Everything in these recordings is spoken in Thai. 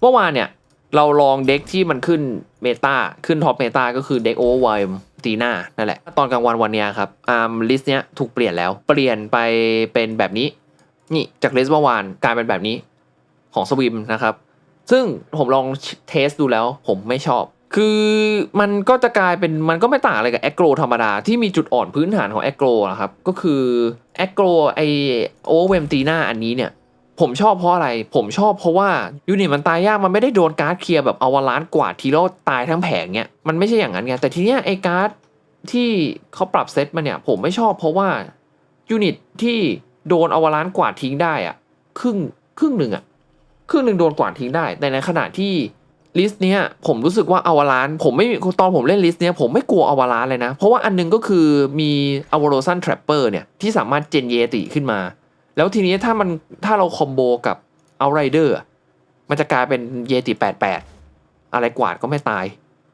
เมื่อวานเนี่ยเราลองเด็กที่มันขึ้นเมตาขึ้นท็อปเมตาก็คือเด็กโอเวอร์ไวตีหน้านั่นแหละ ตอนกลางวันวันเนี้ยครับอาร์มลิสเนี้ยถูกเปลี่ยนแล้ว เปลี่ยนไปเป็นแบบนี้ นี่จากลิสเมื่อวานกลายเป็นแบบนี้ของสวิมนะครับ ซึ่งผมลองเทสดูแล้วผมไม่ชอบ คือมันก็จะกลายเป็นมันก็ไม่ต่างอะไรกับแอ g โกรธรรมดา ที่มีจุดอ่อนพื้นฐานของแอ g โกรนะครับ ก็คือแอ g โกรไอโอเวมตีหน้าอันนี้เนี่ย ผมชอบเพราะอะไร ผมชอบเพราะว่ายูนิตมันตายยากมันไม่ได้โดนการ์ดเคลียร์แบบเอาวาลานกวาดทีแล้วตายทั้งแผงเนี่ยมันไม่ใช่อย่างนั้นไงแต่ทีเนี้ยไอการ์ดที่เขาปรับเซตมาเนี่ย ผมไม่ชอบเพราะว่ายูนิตที่โดนเอาวาลานกวาดทิ้งได้อะครึ่งครึ่งหนึ่งอะครึ่งหนึ่งโดนกวาดทิ้งได้ แต่ในขณะที่ลิสต์เนี้ยผมรู้สึกว่าอวารานผมไม่ตอนผมเล่นลิสต์เนี้ยผมไม่กลัวอวารานเลยนะ เพราะว่าอันหนึงก็คือมีอวโรซันทรปเปอร์เนี่ยที่สามารถเจนเยติขึ้นมา แล้วทีนี้ถ้ามันถ้าเราคอมโบกับเอาไรเดอร์มันจะกลายเป็นเยติ88อะไรกวาดก็ไม่ตาย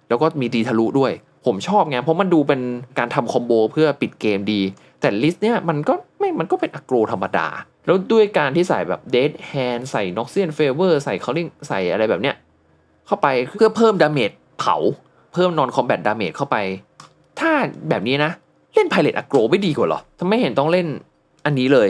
แล้วก็มีตีทะลุด้วย ผมชอบไงเพราะมันดูเป็นการทำคอมโบเพื่อปิดเกมดี แต่ลิสต์เนี้ยมันก็ไม่มันก็เป็นอโกรธรรมดา แล้วด้วยการที่ใส่แบบเด d แฮนใส่น็อกเซียนเฟเวอร์ใส่เคอลลิงใส่อะไรแบบเนี้ยเข้าไปเพื่อเพิ่มดาเมจเผา เพิ่มนอนคอมแบทดาเมจเข้าไป ถ้าแบบนี้นะ เล่นไพเรตอโกรไม่ดีกว่าหรอทำไมเห็นต้องเล่นอันนี้เลย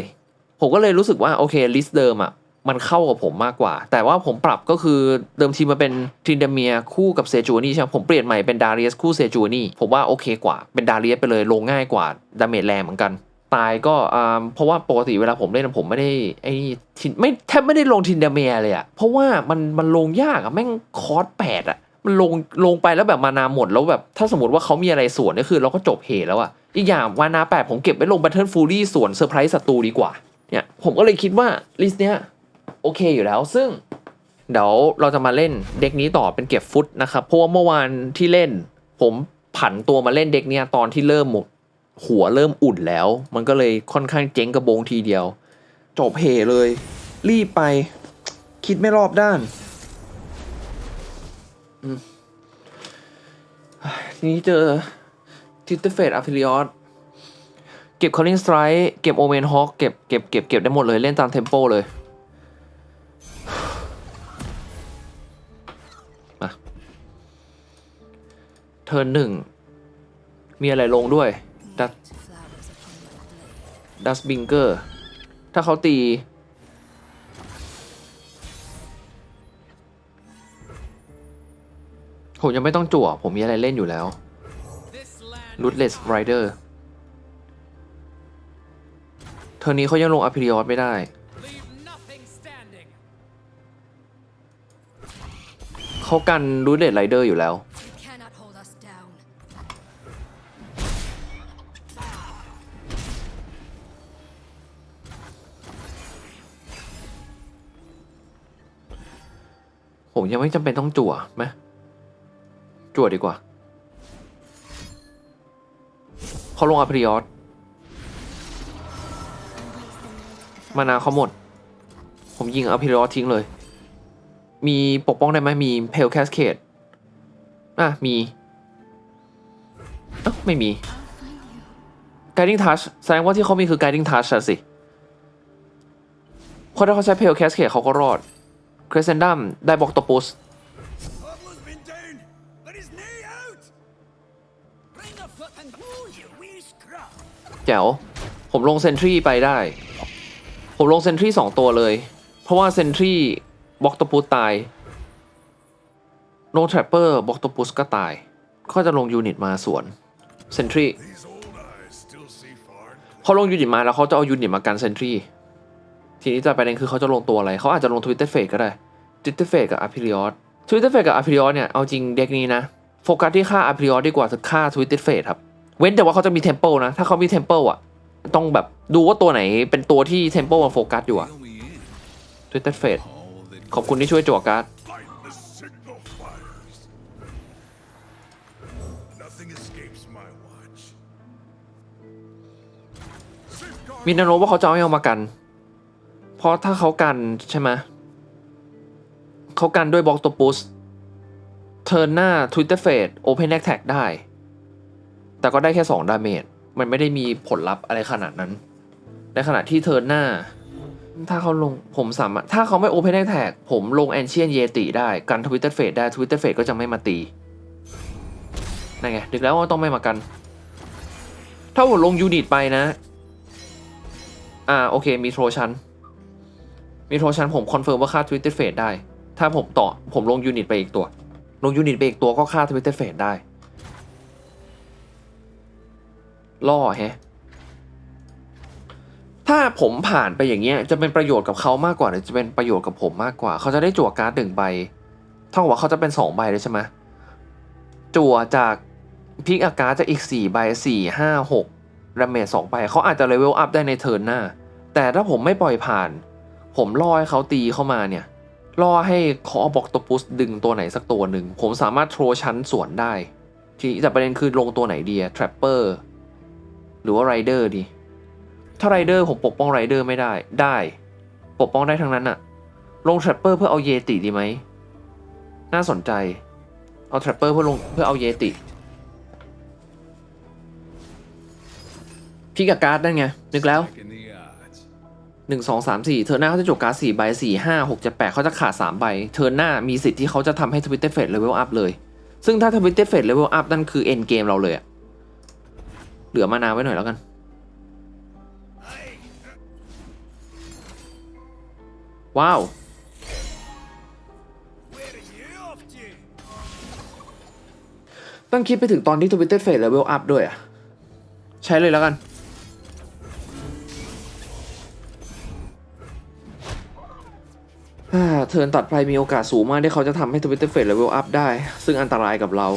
ผมก็เลยรู้สึกว่าโอเคลิสต์เดิมอะมันเข้ากับผมมากกว่า แต่ว่าผมปรับก็คือเดิมทีมันเป็นทรินเดเมียคู่กับเซจูนี่ใช่ไหมผมเปลี่ยนใหม่เป็นดาริเอสคู่เซจูนี่ผมว่าโอเคกว่า เป็นดาริเอสไปเลยลงง่ายกว่าดาเมจแรงเหมือนกัน ตายก็อ่าเพราะว่าปกติเวลาผมเล่นผมไม่ได้ไอ้นี่ทินไม่แทบไม่ได้ลงทินเดเมียเลยอะเพราะว่ามันมันลงยากอะแม่งคอร์สแปดอะมันลงลงไปแล้วแบบมานาหมดแล้วแบบถ้าสมมติว่าเขามีอะไรสวนก็คือเราก็จบเหตุแล้วอะอีกอย่างวานาแปดผมเก็บไว้ลงบัตเทิลฟูรี่สวนเซอร์ไพรส์ศัตรูดีกว่า เนี่ยผมก็เลยคิดว่าลิสต์เนี้ยโอเคอยู่แล้ว ซึ่งเดี๋ยวเราจะมาเล่นเด็กนี้ต่อเป็นเก็บฟุตนะครับ เพราะว่าเมื่อวานที่เล่น ผมผันตัวมาเล่นเด็กเนี้ยตอนที่เริ่มหมดหัวเริ่มอุ่นแล้ว มันก็เลยค่อนข้างเจ๊งกระโบงทีเดียว จบเหเลย รีบไป คิดไม่รอบด้านทีนี้เจอทิตเตอร์เฟดอะฟิลิออส ก็บคอลลิงสไตร์เก็บโอเมนฮอคเก็บเก็บเก็บเก็บได้หมดเลยเล่นตามเทมโปเลยมาเทิร์นหนึ่ง มีอะไรลงด้วยดัสดัสบิงเกอร์ถ้าเขาตี ผมยังไม่ต้องจั่ว ผมมีอะไรเล่นอยู่แล้วรูทเลสไรเดอร์ เทอร์นี้เขายังลงอ p ิริออสไม่ได้ เขากันรูทเลสไรเดอร์อยู่แล้ว ผมยังไม่จำเป็นต้องจั่วไหมจั่วดีกว่า เขาลงอ p ิริออส มานาเขาหมด ผมยิงอ p ิริออสทิ้งเลย มีปกป้องได้ไหมมีเพลแคสเคดอะ มีเอ้าไม่มี guiding touch แสดงว่าที่เขามีคือ guiding touch สิเพราะถ้าเขาใช้เพลแคสเคดเขาก็รอดคร e เซนดัมได้บอกตปุสแจ๋ว ผมลงเซนทรีไปได้ ผมลงเซนทรีสองตัวเลย เพราะว่าเซนทรีบล็อกตปุสตายโนทรปเปอร์บล็อกตปุสก็ตาย ก็จะลงยูนิตมาสวนเซนทรีเขาลงยูนิตมาแล้วเขาจะเอายูนิตมากันเซนทรีทีนี้แต่ประเด็นคือเขาจะลงตัวอะไร เขาอาจจะลงทวิตเตอร์เฟกก็ได้ทวิตเตอร์เฟกกับอ p ิริออสทวิตเตอร์เฟกกับอ p ิริออสเนี่ย เอาจริงเด็กนี้นะ โฟกัสที่ค่าอ p ิริออสดีกว่าค่าทวิตเตอร์เฟกครับ เว้นแต่ว่าเขาจะมีเทม p ป e นะ ถ้าเขามีเทม p ป e อะ ต้องแบบดูว่าตัวไหนเป็นตัวที่เทม p ป e มันโฟกัสอยู่อะทวิตเตอร์เฟก All that ขอบคุณที่ช่วยจั่วการ์ดมีแนวโน้มว่าเขาจะเอาเอามากัน เพราะถ้าเขากันใช่ไหมเขากันด้วยบล็อกตัวปุสเทิร์นหน้า Twitter f a d e Open a t t a c ได้ แต่ก็ได้แค่ 2 ดาเมจ มันไม่ได้มีผลลัพธ์อะไรขนาดนั้น ในขณะที่เทิร์นหน้า ถ้าเขาลงผมสามารถ ถ้าเขาไม่โอเพนแท็กผมลงแอนเชียนเยติได้ กันทวิตเตอร์เฟดได้ทวิตเตอร์เฟดก็จะไม่มาตีนั่นไงดึกแล้วต้องไม่มากัน ถ้าผมลงยูนิตไปนะ อ่าโอเคมีโทรชันมีโทรชันผมคอนเฟิร์มว่าค่าทวิตเตอร์เฟดได้ ถ้าผมต่อผมลงยูนิตไปอีกตัว ลงยูนิตไปอีกตัวก็ค่าทวิตเตอร์เฟดได้ ล่อแฮะถ้าผมผ่านไปอย่างเงี้ยจะเป็นประโยชน์กับเขามากกว่าหรือจะเป็นประโยชน์กับผมมากกว่า เขาจะได้จั่วการ์ดหนึ่งใบเท่ากับว่าเขาจะเป็นสองใบเลยใช่ไหมจั่วจากพิกอาการ์ดจะอีกสี่ใบสี่ห้าหกดาเมจสองใบเขาอาจจะเลเวลอัพได้ในเทิร์นหน้า แต่ถ้าผมไม่ปล่อยผ่าน ผมล่อให้เขาตีเข้ามาเนี่ยล่อให้คอบอกตปุสดึงตัวไหนสักตัวหนึ่ง ผมสามารถโทรชั้นสวนได้ ที่แต่ประเด็นคือลงตัวไหนดีอะทรัปเปอร์ หรือว่าไรเดอร์ดี ถ้าไรเดอร์ผมปกป้องไรเดอร์ไม่ได้ ได้ ปกป้องได้ทั้งนั้นอะลงทรปเปอร์เพื่อเอาเยติดีไหม น่าสนใจ เอาทรปเปอร์เพื่อลงเพื่อเอาเยติพี่กับการ์ดนั่นไง นึกแล้วหนึ่งสองสามสี่เทอร์หน้าเขาจะจบการ์ดสี่ใบสี่ห้าหกเจ็ดแปดเขาจะขาดสามใบเทอร์หน้ามีสิทธิ์ที่เขาจะทำให้ทวิตเตอร์เฟดเลเวลอัพเลย ซึ่งถ้าทวิตเตอร์เฟดเลเวลอัพนั่นคือเอ็นเกมเราเลยอะ เหลือมานาไว้หน่อยแล้วกัน ว้าวต้องคิดไปถึงตอนที่ทวิตเตอร์เฟดเลเวลอัพด้วยอะใช้เลยแล้วกันเทินตัดไปมีโอกาสสูงมากที่เขาจะทำให้ทวิตเตอร์เฟดเลเวลอัพได้ ซึ่งอันตรายกับเรา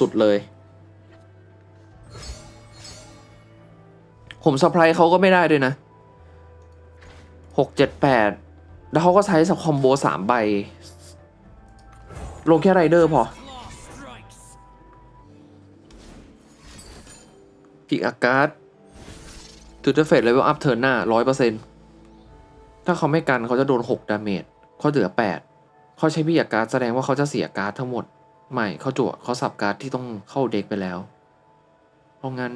สุดๆเลย ผมเซอร์ไพรส์เขาก็ไม่ได้ด้วยนะหกเจ็ดแปดแล้วเขาก็ใช้สคอมโบสามใบ ลงแค่ไรเดอร์พอพิกอาการ์ดทูเตอร์เฟดเลเวลอัพเทิร์นหน้าร้อยเปอร์เซ็นถ้าเขาไม่กันเขาจะโดนหกดาเมจเขาเหลือแปดเขาใช้พิกอาการ์แสดงว่าเขาจะเสียการ์ดทั้งหมด ไม่เขาจั่วเขาสับการ์ดที่ต้องเข้าเด็กไปแล้ว เพราะงั้น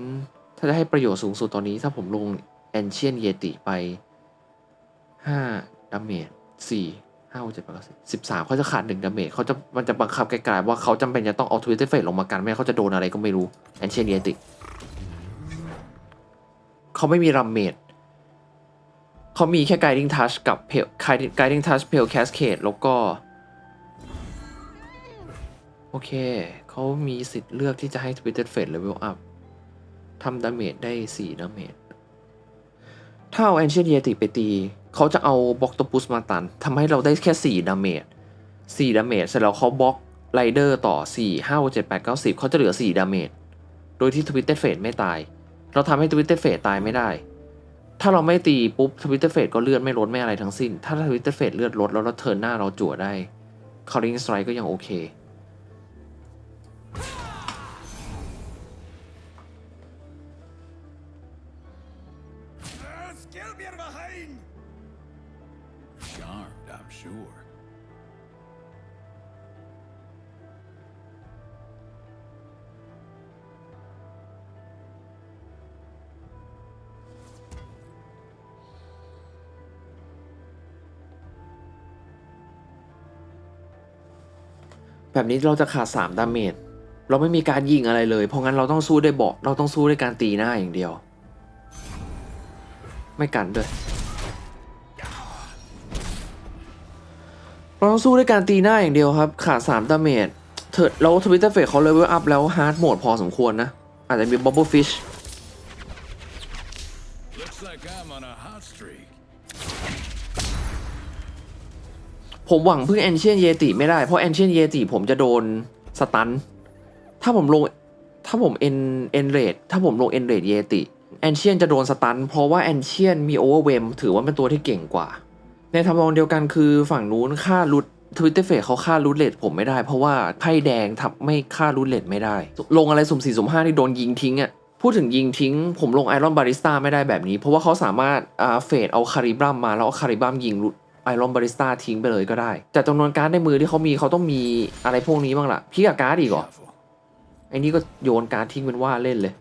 าจะให้ประโยชน์สูงสุดตอนนี้ถ้าผมลงแอนเชียนเยติไปห้าดาเมจสี่ห้าเจ็ดแปดเก้าสิบสิบสามเขาจะขาดหนึ่งดาเมจเขาจะมันจะบังคับไกลๆว่าเขาจำเป็นจะต้องเอาทวิตเตอร์เฟลงมากัน ไม่เขาจะโดนอะไรก็ไม่รู้แอนเชียนเยติเขาไม่มีรัมเมดเขามีแค่ guiding touch กับ Pale guiding touch pale cascade แล้วก็โอเค เขามีสิทธิ์เลือกที่จะให้ Twisted Fate level up ทำดาเมจได้ 4 ดาเมจ ถ้าเอา Ancient Yeti ไปตี เขาจะเอาบล็อกต p ปุสมาตันทำให้เราได้แค่ 4 ดาเมจ 4 ดาเมจเสร็จแล้วเขาบล็อกไรเดอร์ต่อ 4 5 6 7 8 9 10 เขาจะเหลือ 4 ดาเมจ โดยที่ Twisted Fate ไม่ตาย เราทำให้ทวิตเตอร์เฟดตายไม่ได้ ถ้าเราไม่ตีปุ๊บทวิตเตอร์เฟดก็เลือดไม่ลดไม่อะไรทั้งสิ้น ถ้าทวิตเตอร์เฟดเลือดลดแล้วเราเทิร์นหน้าเราจั่วได้คาริงสไตร์ก็ยังโอเค แบบนี้เราจะขาด3ดาเมจเราไม่มีการยิงอะไรเลย เพราะงั้นเราต้องสู้ด้วยบาะเราต้องสู้ด้วยการตีหน้าอย่างเดียว ไม่กันด้วย เราต้องสู้ด้วยการตีหน้าอย่างเดียวครับ ขาด3ดาเมจเถิดแล้วทวิตเตอร์เฟสเขาเลเวลอัพแล้วฮาร์ดโหมดพอสมควรนะ อาจจะมีบับเบิลฟิช ผมหวังพึ่งแอนเชียนเยติไม่ได้ เพราะแอนเชียนเยติผมจะโดนสตัน ถ้าผมลง ถ้าผมเอ็นเอ็นเรดถ้าผมลงเอ็นเรดเยติแอนเชียนจะโดนสตัน เพราะว่าแอนเชียนมีโอเวอร์เวมถือว่าเป็นตัวที่เก่งกว่า ในทำนองเดียวกันคือฝั่งนู้นค่ารูททวิตเตอร์เฟเขาค่ารูทเลทผมไม่ได้ เพราะว่าไพ่แดงทับไม่ค่ารูทเลทไม่ได้ ลงอะไรสุ่มสี่สุ่มห้าที่โดนยิงทิ้งอะ่ะพูดถึงยิงทิ้ง ผมลงไอรอนบาริสต้าไม่ได้แบบนี้ เพราะว่าเขาสามารถเฟดเอาคาริบัมมาแล้วเอาคาริบัมยิง ไอรอนบาริสต้าทิ้งไปเลยก็ได้ แต่จำนวนการ์ดในมือที่เขามีเขาต้องมีอะไรพวกนี้บ้างล่ะ พี่กับการ์ดอีกเหรอไอ้นี่ก็โยนการ์ดทิ้งเป็นว่าเล่นเลย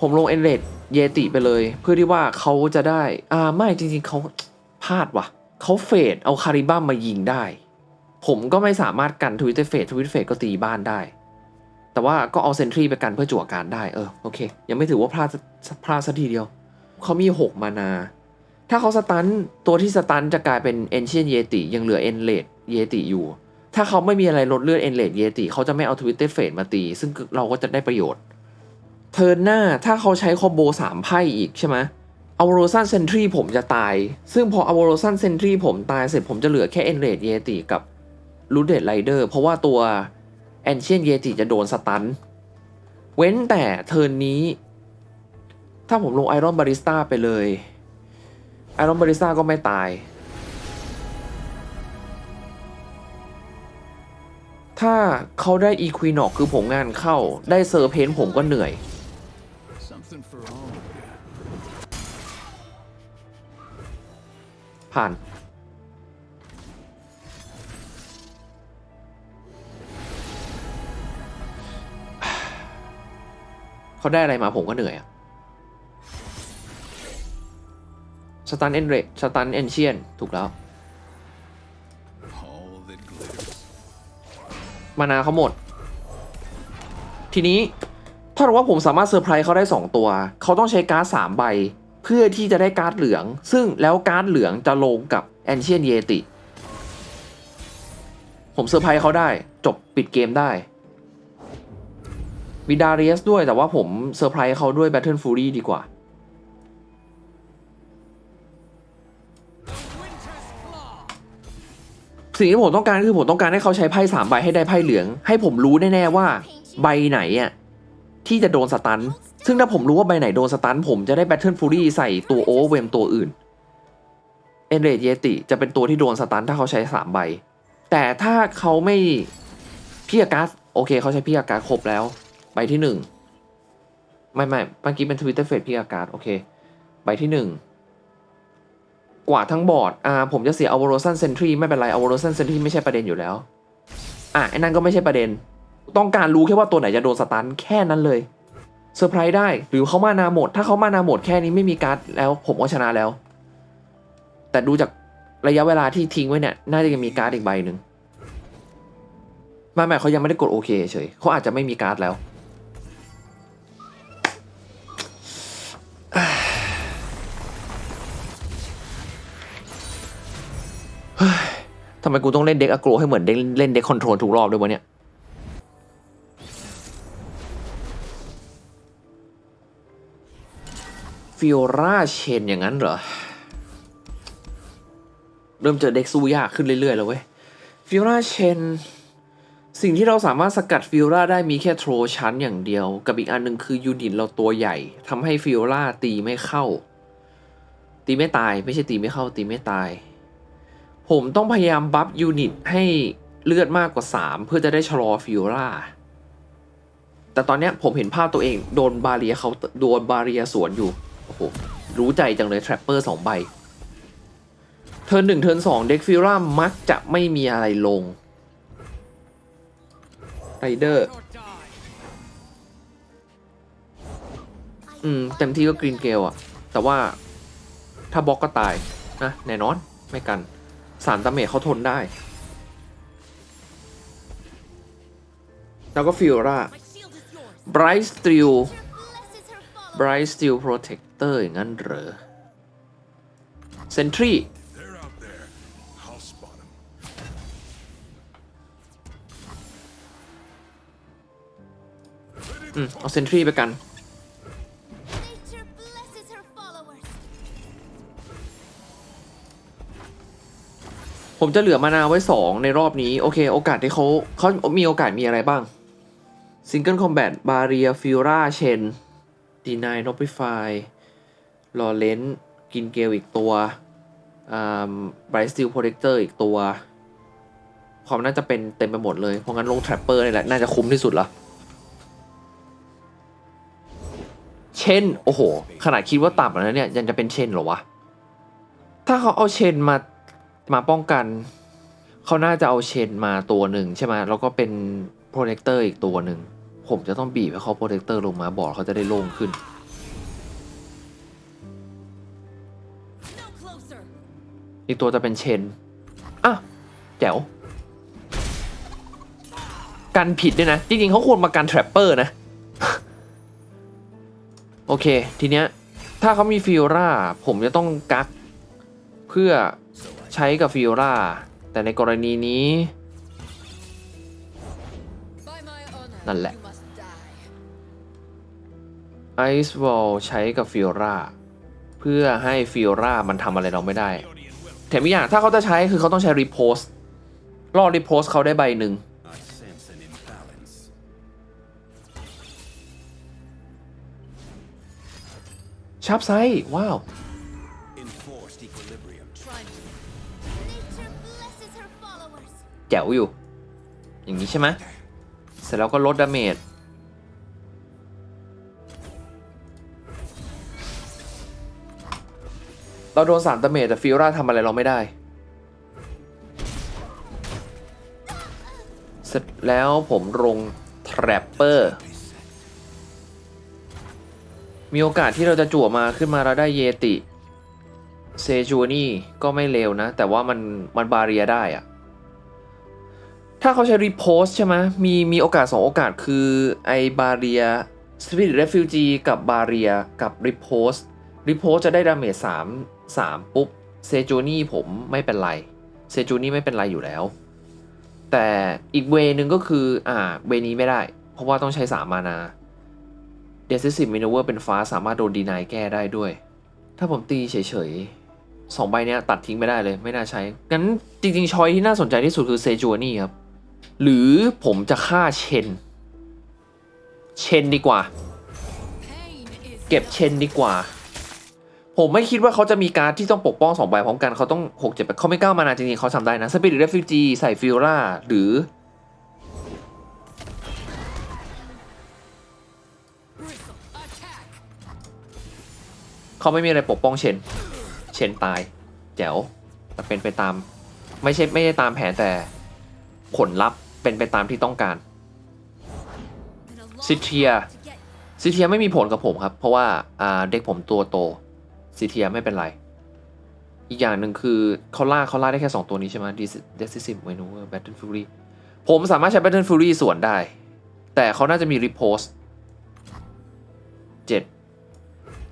ผมลงเอนเลดเยติไปเลย เพื่อที่ว่าเขาจะได้ อ่าไม่จริงๆเขาพลาดว่ะเขาเฟดเอาคาริบัมมายิงได้ ผมก็ไม่สามารถกันทวิตเฟดทวิตเฟดก็ตีบ้านได้ แต่ว่าก็เอาเซนทรีไปกันเพื่อจั่วการได้เออโอเค ยังไม่ถือว่าพลาดพลาดสักทีเดียว เขามี 6 มานา ถ้าเขาสตันตัวที่สตันจะกลายเป็นเอนเชียนเยติยังเหลือเอนเลดเยติอยู่ ถ้าเขาไม่มีอะไรลดเลือดเอนเลดเยติเขาจะไม่เอาทวิตเตอร์เฟดมาตี ซึ่งเราก็จะได้ประโยชน์ เทิร์นหน้าถ้าเขาใช้คอมโบสามไพ่อีกใช่ไหมอ v โรซันเซนทรีผมจะตาย ซึ่งพออ v โรซันเซนทรีผมตายเสร็จผมจะเหลือแค่เอนเลดเยติกับลูเด d ไรเดอร์เพราะว่าตัว แอนเชียนเยติจะโดนสตัน เว้นแต่เทิร์นนี้ ถ้าผมลงไอรอนบาริสตาไปเลยไอรอนบาริสตาก็ไม่ตาย ถ้าเขาได้อีควีนอกคือผมงานเข้าได้เซอร์เพนผมก็เหนื่อย ผ่าน เขาได้อะไรมาผมก็เหนื่อยอะสตันเอนเรสตันเอนเชียนถูกแล้ว มานาเขาหมด ทีนี้ถ้าเราว่าผมสามารถเซอร์ไพรส์เขาได้ 2 ตัว เขาต้องใช้การ์ดสามใบ เพื่อที่จะได้การ์ดเหลือง ซึ่งแล้วการ์ดเหลืองจะลงกับแอนเชียนเยติ ผมเซอร์ไพรส์เขาได้ จบปิดเกมได้ มีดาเรียสด้วยแต่ว่าผมเซอร์ไพรส์เขาด้วย Battle Fury ดีกว่า สิ่งที่ผมต้องการคือผมต้องการให้เขาใช้ไพ่สามใบให้ได้ไพ่เหลือง ให้ผมรู้แน่ๆว่าใบไหนอะที่จะโดนสตัน ซึ่งถ้าผมรู้ว่าใบไหนโดนสตัน ผมจะได้แบทเทิลฟูรี่ใส่ตัวโอเวมตัวอื่น เอนเรดเยติจะเป็นตัวที่โดนสตันถ้าเขาใช้สามใบ แต่ถ้าเขาไม่พี่อาการ์ดโอเคเขาใช้พี่อาการ์ดครบแล้ว ใบที่หนึ่งไม่ไม่เมื่อกี้เป็นทวิตเตอร์เฟดพี่อาการโอเค ใบที่หนึ่งกว่าทั้งบอร์ดอ่าผมจะเสียอว r o ซันเซนทรีไม่เป็นไรอว r o ซันเซนทรีไม่ใช่ประเด็นอยู่แล้ว อะไอ้นั่นก็ไม่ใช่ประเด็น ต้องการรู้แค่ว่าตัวไหนจะโดนสตันแค่นั้นเลยเซอร์ไพรส์ได้หรือเขามานาหมด ถ้าเขามานาหมดแค่นี้ไม่มีการ์ดแล้ว ผมก็ชนะแล้ว แต่ดูจากระยะเวลาที่ทิ้งไว้เนี่ย น่าจะยังมีการ์ดอีกใบหนึ่งไมาหมายเขายังไม่ได้กดโอเคเฉยเขาอาจจะไม่มีการ์ดแล้ว ทำไมกูต้องเล่นเด็กอะโกรให้เหมือนเด็กเล่นเด็กคอนโทรลทุกรอบด้วยวะเนี่ย ฟิโอราเชนอย่างนั้นเหรอ เริ่มเจอเด็กสู้ยากขึ้นเรื่อยๆแล้วเว้ย ฟิโอราเชน สิ่งที่เราสามารถสกัดฟิโอราได้มีแค่โทรชั้นอย่างเดียว กับอีกอันหนึ่งคือยูนิตเราตัวใหญ่ทำให้ฟิโอราตีไม่เข้า ตีไม่ตายไม่ใช่ตีไม่เข้าตีไม่ตาย ผมต้องพยายามบัฟยูนิตให้เลือดมากกว่า 3 เพื่อจะได้ชะลอฟิโอราแต่ตอนนี้ผมเห็นภาพตัวเองโดนบาเรียเขาโดนบาเรียสวนอยู่ โอ้โห รู้ใจจังเลย แทรปเปอร์สองใบ เทิร์นหนึ่งเทิร์นสองเด็กฟิโอรามักจะไม่มีอะไรลงไรเดอร์ อืม เต็มที่ก็กรีนเกลอะแต่ว่าถ้าบล็อกก็ตายนะแน่นอน ไม่กัน สารตาเมจเขาทนได้ แล้วก็ฟิโอราไบรท์สติลไบรท์สติลโปรเทคเตอร์อย่างนั้นเหรอเซนทรีอืม เอาเซนทรีไปกัน ผมจะเหลือมานาไว้ 2 ในรอบนี้ โอเค โอกาสที่เขาเขามีโอกาสมีอะไรบ้าง Single Combat Barrier Fiora Chen Deny Notify l a w r e n กินเกลอีกตัวอ่า Bright Steel Protector อีกตัว ความน่าจะเป็นเต็มไปหมดเลย เพราะงั้นลง Trapper นี่แหละ น่าจะคุ้มที่สุดละเช่น โอ้โห ขนาดคิดว่าต่ำแล้วเนี่ย ยังจะเป็นเช่นเหรอวะ ถ้าเขาเอาเชนมา มาป้องกัน เขาน่าจะเอาเชนมาตัวหนึ่งใช่ไหมแล้วก็เป็นโปรเจคเตอร์อีกตัวหนึ่ง ผมจะต้องบีบให้เขาโปรเจคเตอร์ลงมาบอร์ดเขาจะได้โล่งขึ้น อีกตัวจะเป็นเชนอะแจ๋วกันผิดด้วยนะ จริงๆเขาควรมากันแทรปเปอร์นะ โอเค ทีเนี้ย ถ้าเขามีฟิลร่า ผมจะต้องกัก เพื่อ ใช้กับฟิโอราแต่ในกรณีนี้ นั่นแหละไอซ์วอลใช้กับฟิโอราเพื่อให้ฟิโอรามันทำอะไรเราไม่ได้ แถมอีกอย่างถ้าเขาจะใช้คือเขาต้องใช้รีโพสรอรีโพสเขาได้ใบหนึ่ง I sense an imbalance. ชับไซว้าว แจ๋วอยู่ อย่างนี้ใช่ไหมเสร็จแล้วก็ลดดาเมจเราโดนสามดาเมจแต่ฟิโอราทำอะไรเราไม่ได้ เสร็จแล้วผมลงแทรปเปอร์ มีโอกาสที่เราจะจั่วมาขึ้นมาเราได้เยติ เซจูนี่ก็ไม่เลวนะ แต่ว่ามันมันบาเรียได้อะ ถ้าเขาใช้รีโพสใช่ไหมมีมีโอกาส 2 โอกาสคือไอบาเรียสปิริตเรฟิวจีกับบาเรียกับรีโพสรีโพสจะได้ดาเมจ3 3ปุ๊บเซจูนี่ผมไม่เป็นไรเซจูนี่ไม่เป็นไรอยู่แล้ว แต่อีกเวนึงก็คืออ่าเวนี้ไม่ได้ เพราะว่าต้องใช้3มานาเดซิสิ v มินเวอร์เป็นฟ้าสามารถโดนดีนายแก้ได้ด้วย ถ้าผมตีเฉยๆสองใบเนี้ยตัดทิ้งไม่ได้เลยไม่น่าใช้งั้นจริงๆชอยที่น่าสนใจที่สุดคือเซจูนี่ครับ หรือผมจะฆ่าเชน เชนดีกว่า เก็บเชนดีกว่า ผมไม่คิดว่าเขาจะมีการดที่ต้องปกป้องสองใบพร้อมกันเขาต้องหกเจ็ดเขาไม่กล้ามานาจริงๆเขาทำได้นะสปิริตเรฟิวจีใส่ฟิลล่าหรือ เขาไม่มีอะไรปกป้องเชน เชนตาย แจ๋วแต่เป็นไปตาม ไม่ใช่ไม่ได้ตามแผนแต่ผลลัพธ์ เป็นไปตามที่ต้องการ Been a long Citria. time to get ซีเทียไม่มีผลกับผมครับ เพราะว่าเด็กผมตัวโตซีเทียไม่เป็นไร อีกอย่างหนึ่งคือเขาล่าเขาล่าได้แค่ 2 ตัวนี้ใช่ไหม Decisive Maneuver Battle Fury ผมสามารถใช้ Battle Fury ส่วนได้ แต่เขาน่าจะมี Repost 7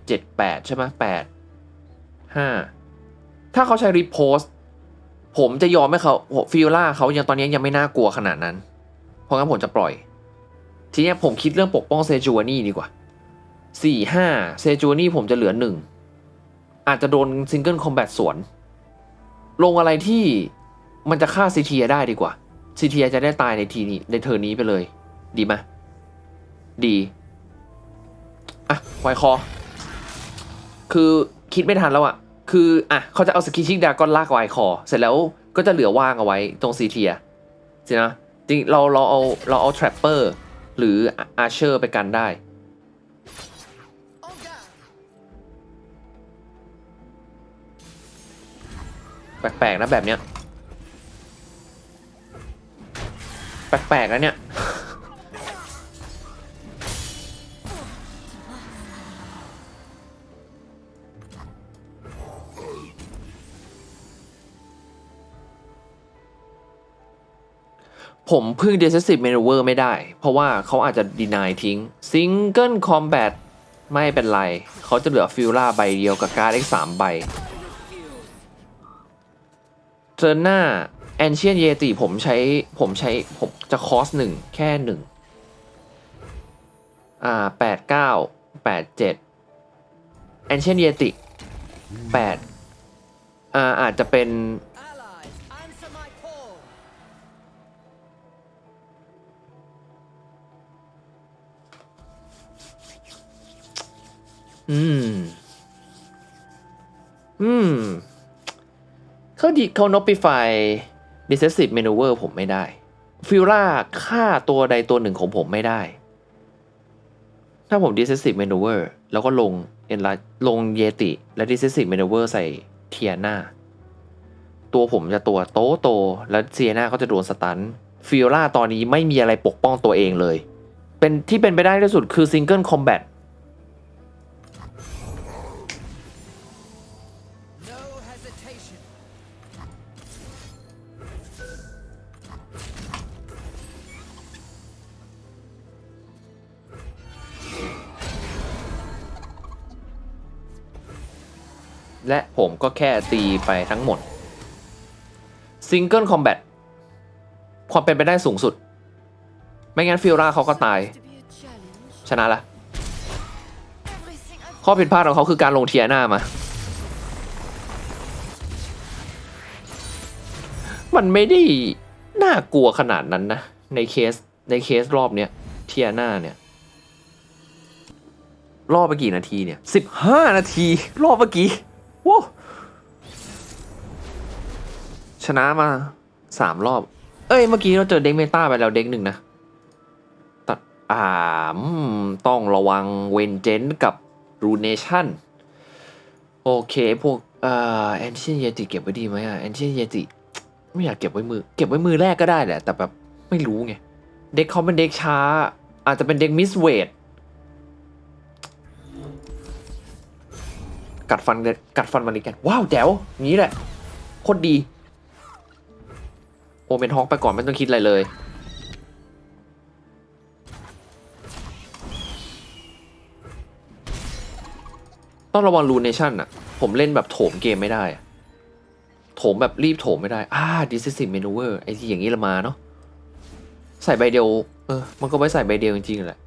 7 8ใช่ไหม8 5ถ้าเขาใช้ Repost ผมจะยอมให้เขาฟิลล่าเขายังตอนนี้ยังไม่น่ากลัวขนาดนั้น เพราะงั้นผมจะปล่อย ทีนี้ผมคิดเรื่องปกป้องเซจูวานี่ดีกว่าสี่ห้าเซจูวานี่ผมจะเหลือหนึ่งอาจจะโดนซิงเกิลคอมแบทสวน ลงอะไรที่มันจะฆ่าซีเทียได้ดีกว่าซีเทียจะได้ตายในทีนี้ในเทอร์นนี้ไปเลย ดีไหมดีอะไวคอ คือคิดไม่ทันแล้วอะ คืออะเขาจะเอาสกิชิกดากอนลากไวคอ เสร็จแล้วก็จะเหลือว่างเอาไว้ตรงซีเทียสินะจริงเราเราเอาเราเอาทรปเปอร์หรืออาเชอร์ไปกันได้ แปลกๆนะแบบเนี้ย แปลกๆนะเนี่ย ผมพึ่ง Decisive Maneuver ไม่ได้ เพราะว่าเขาอาจจะ deny ทิ้ง Single Combat ไม่เป็นไร เขาจะเหลือฟิลล่าใบเดียวกับการ์ด X 3ใบเทอร์หน้าแอนเชียนเยติผมใช้ผมใช้ผมจะคอสหนึ่งแค่หนึ่งอ่าแปดเก้าแปดเจ็ดแอนเชียนเยติแปดอ่าอาจจะเป็น อืม อืม เขาดีเขา notify decisive maneuver ผมไม่ได้ฟิลล่าฆ่าตัวใดตัวหนึ่งของผมไม่ได้ ถ้าผม decisive maneuver แล้วก็ลงเอ็นลลงเยติ และ decisive maneuver ใส่เทียนาตัวผมจะตัวโตโต แล้วเทียนาก็จะโดนสตันฟิลล่าตอนนี้ไม่มีอะไรปกป้องตัวเองเลย เป็นที่เป็นไปได้ที่สุดคือ single combat No hesitation. และผมก็แค่ตีไปทั้งหมดซิงเกิลคอมแบทความเป็นไปได้สูงสุด ไม่งั้นฟิลราเขาก็ตาย ชนะละ ข้อผิดพลาดของเขาคือการลงเทียหน้ามา มันไม่ได้น่ากลัวขนาดนั้นนะ ในเคสในเคสรอบเนี้ยเทียหน้าเนี่ยรอบไปกี่นาทีเนี่ยสิบห้านาที รอบเมื่อกี้ ว้ชนะมาสามรอบ เอ้ย เมื่อกี้เราเจอเด็กเมตาไปแล้วเด็กหนึ่งนะ ตัดอ่ามต้องระวังเวนเจนกับรูเนชั่น โอเค พวกเอ่อแอนเชียนเยติเก็บไว้ดีไหมอะแอนเชียนเยติไม่อยากเก็บไว้มือ เก็บไว้มือแรกก็ได้แหละ แต่แบบไม่รู้ไง เด็กเขาเป็นเด็กช้า อาจจะเป็นเด็กมิสเวท กัดฟันเลยกัดฟันมันดีกันว้าวแจ๋วงี้แหละโคตรดีโอเมนฮอกไปก่อนไม่ต้องคิดอะไรเลยต้องระวังรูเนชั่นอะ ผมเล่นแบบโถมเกมไม่ได้ โถมแบบรีบโถมไม่ได้ อ่า decisive maneuver ไอ้ที่อย่างนี้ละมาเนาะ ใส่ใบเดียว เออ มันก็ไว้ใส่ใบเดียวจริงๆแหละ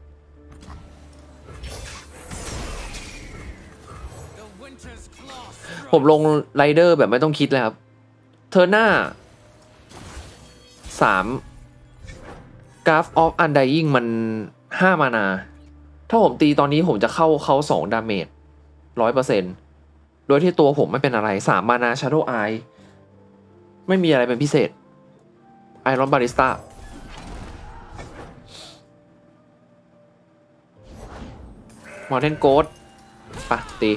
ผมลงไรเดอร์แบบไม่ต้องคิดเลยครับ เทอร์หน้าสามกราฟออฟอันด i ิ g มันห้ามานา ถ้าผมตีตอนนี้ผมจะเข้าเขาสองดาเมจร้อยเปอร์เซ็นโดยที่ตัวผมไม่เป็นอะไรสามมานาชา d o w ไอไม่มีอะไรเป็นพิเศษไอรอนบาริสต้ามอเทนโกดปะตี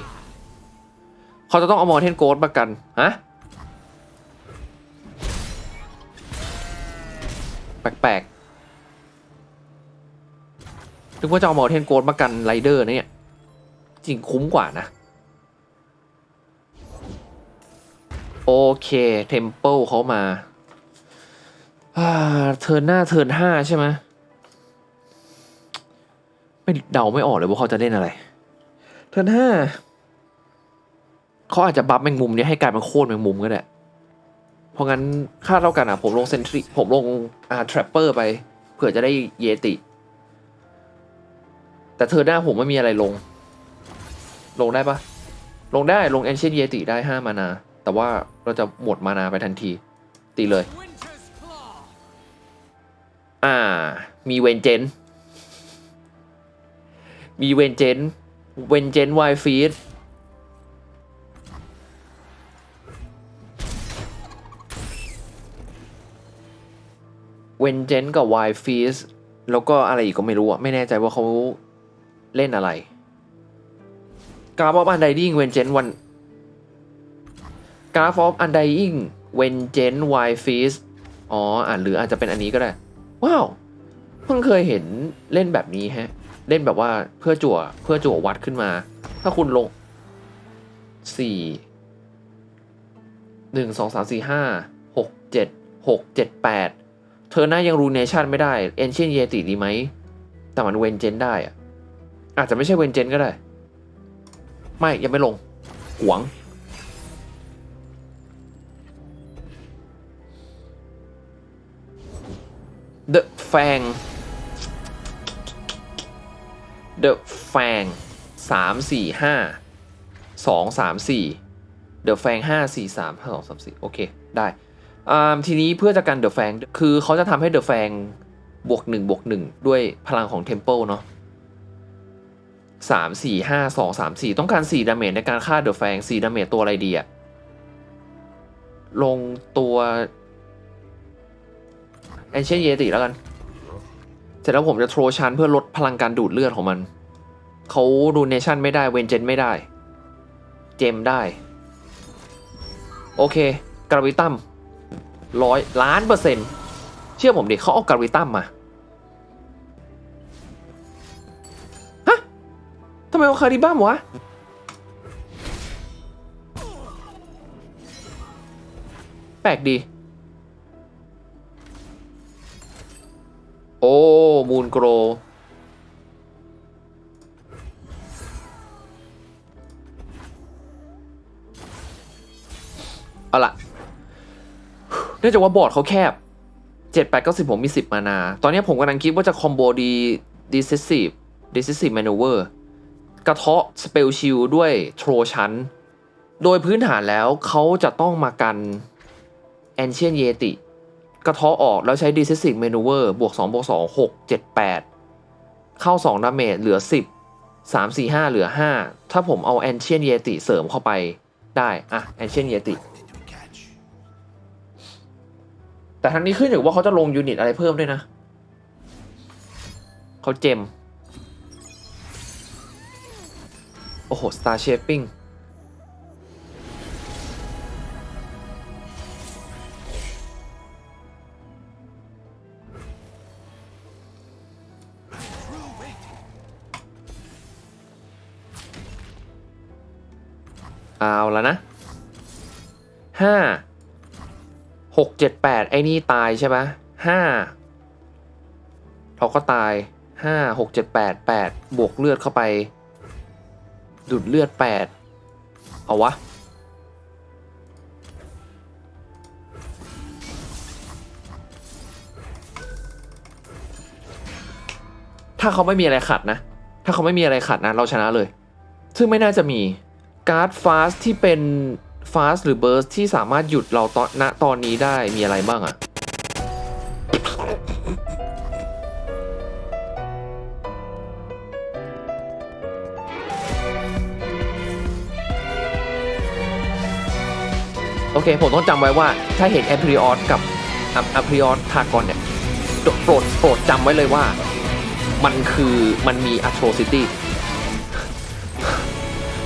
เขาจะต้องเอามอร์เทนโกดมากัน ฮะ แปลกๆนึกว่าจะเอามอร์เทนโกดมากันไรเดอร์นะเนี่ย จริงคุ้มกว่านะ โอเคเทมเปิลเขามาอ่าเทิร์นหน้าเทิร์นห้าใช่ไหมไม่เดาไม่ออกเลยว่าเขาจะเล่นอะไร เทิร์นห้า เขาอาจจะบัฟแมงมุมนี่ยให้กลายเป็นโค่นแมงมุมก็ได้ เพราะงั้นค่าเท่ากันอะ ผมลงเซนทรีผมลงอ่าทรัปเปอร์ไป เผื่อจะได้เยติ แต่เธอหน้าผมไม่มีอะไรลง ลงได้ปะลงได้ลงแอนเชนเยติได้ห้ามานา แต่ว่าเราจะหมดมานาไปทันที ตีเลย อ่า มีเวนเจน มีเวนเจน เวนเจนไวฟีด เวนเจนกับไวฟีสแล้วก็อะไรอีกก็ไม่รู้อะไม่แน่ใจว่าเขาเล่นอะไรกราฟออฟอันไดอิงเวนเจนวันกราฟออฟอันไดอิงเวนเจนไวฟีสอ๋ออ่านหรืออาจจะเป็นอันนี้ก็ได้ ว้าวเพิ่งเคยเห็นเล่นแบบนี้ฮะ เล่นแบบว่าเพื่อจั่วเพื่อจั่ววัดขึ้นมา ถ้าคุณลงสี่หนึ่งสองสามสี่ห้าหกเจ็ดหกเจ็ดแปด เธอหน้ายังรูเนชั่นไม่ได้เอนเชียนเยติดีไหม แต่มันเวนเจนได้อะอาจจะไม่ใช่เวนเจนก็ได้ ไม่ยังไม่ลงหวง The Fang The Fang สามสี่ห้าสองสามสี่ The Fang ห้าสี่สามห้าสองสามสี่โอเค ได้ ทีนี้เพื่อจะกัน The Fang คือเขาจะทำให้ The Fang บวกหนึ่งบวกหนึ่งด้วยพลังของ Temple เนาะสามสี่ห้าสองสามสี่ต้องการสี่ดาเมจในการฆ่า The Fang สี่ดาเมจตัวอะไรดีอะลงตัวแอนเชนเยติแล้วกัน เสร็จแล้วผมจะโทรชันเพื่อลดพลังการดูดเลือดของมัน เขาดูเนชั่นไม่ได้เวนเจนไม่ได้ เจมได้ โอเคกราวิตัม ร้อยล้านเปอร์เซ็นต์เชื่อผมดิเขาเอากราวิตัมมาฮะทำไมเอาคาริบัมวะแปลกดี โอ้มูนโกรเอาละ เนื่องจากว่าบอร์ดเขาแคบเจ็ดแปดเก้าสิบผมมีสิบมานา ตอนนี้ผมกำลังคิดว่าจะคอมโบดี decisive decisive maneuver กระเทาะ spell shield ด้วยโทรชันโดยพื้นฐานแล้วเขาจะต้องมากัน ancient yeti กระเทาะออกแล้วใช้ decisive maneuver บวก2บวก2 6 7 8เข้า2ดาเมจเหลือ10 3 4 5เหลือ5ถ้าผมเอา ancient yeti เสริมเข้าไปได้ อะ ancient yeti แต่ทั้งนี้ขึ้นอยู่ว่าเขาจะลงยูนิตอะไรเพิ่มด้วยนะ เขาเจม โอ้โห Star Shaping เอาแล้วนะห้า หกเจ็ดแปดไอ้นี่ตายใช่ปะห้าเราก็ตายห้าหกเจ็ดแปดแปดบวกเลือดเข้าไป ดูดเลือดแปดเอาวะถ้าเขาไม่มีอะไรขัดนะ ถ้าเขาไม่มีอะไรขัดนะ เราชนะเลย ซึ่งไม่น่าจะมี การ์ดฟาสที่เป็น ฟาสหรือเบิร์สที่สามารถหยุดเราตอนณตอนนี้ได้มีอะไรบ้างอะโอเค ผมต้องจำไว้ว่าถ้าเห็นแอ p พริออสกับแอ p พริออสทากอนเนี่ยโปรดโปรดจำไว้เลยว่า มันคือมันมี atrocity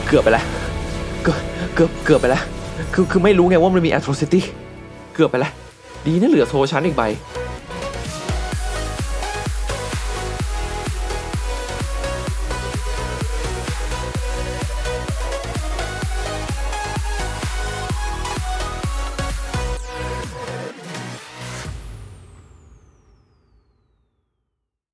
เกือบไปแล้ว เกือบเกือบเกือบไปแล้ว คือคือไม่รู้ไงว่ามันมีแอตโตรซิตี้เกือบไปแล้วดีนะเหลือโซชันอีกใบ